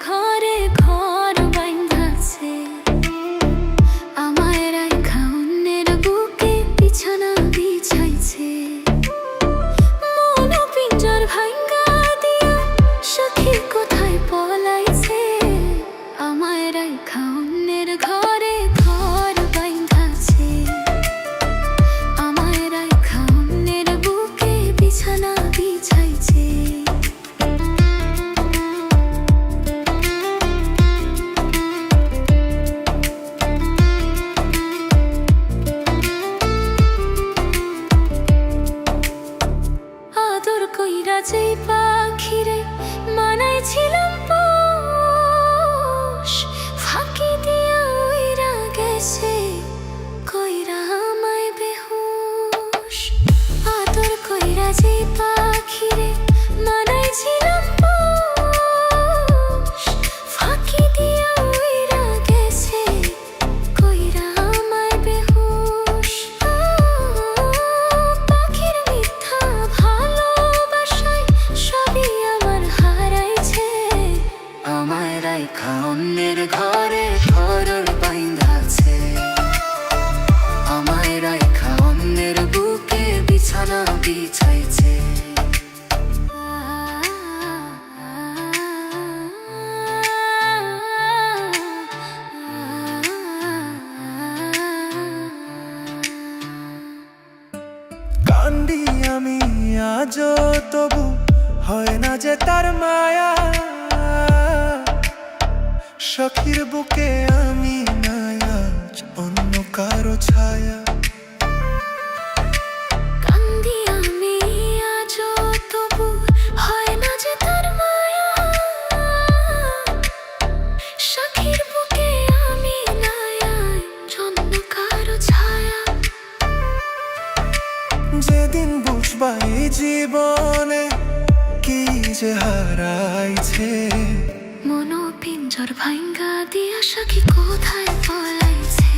ঘরে ঘর বাইন্ধাছে আমায় রাখা অন্যের বুকে বিছানা বিছাইছে। মন পিঞ্জর ভাঙ্গা দিয়া সখী কোথায় পলাইছে? আমায় রাখা অন্যের ঘরে ঘর বাইন্ধাছে আমায় রাখা অন্যের বুকে বিছানা বিছাইছে। যে পাখিরে মানাই আমায় বেহুশ। পাখির আমার হারাইছে। অন্যের ঘরে ঘরের বাইন্ধাছে আমায় রাইখা অন্যের বুকে বিছানা বিছা আজও তবু হয় না যে তার মায়া। সখীর বুকে আমি নাই, আজ অন্য কারও ছায়া। যেদিন বুঝবাই জীবনে কি যে হারাইছে। মনো পিঞ্জর ভাঙ্গা দিয়া সখী কোথায় পলাইছে?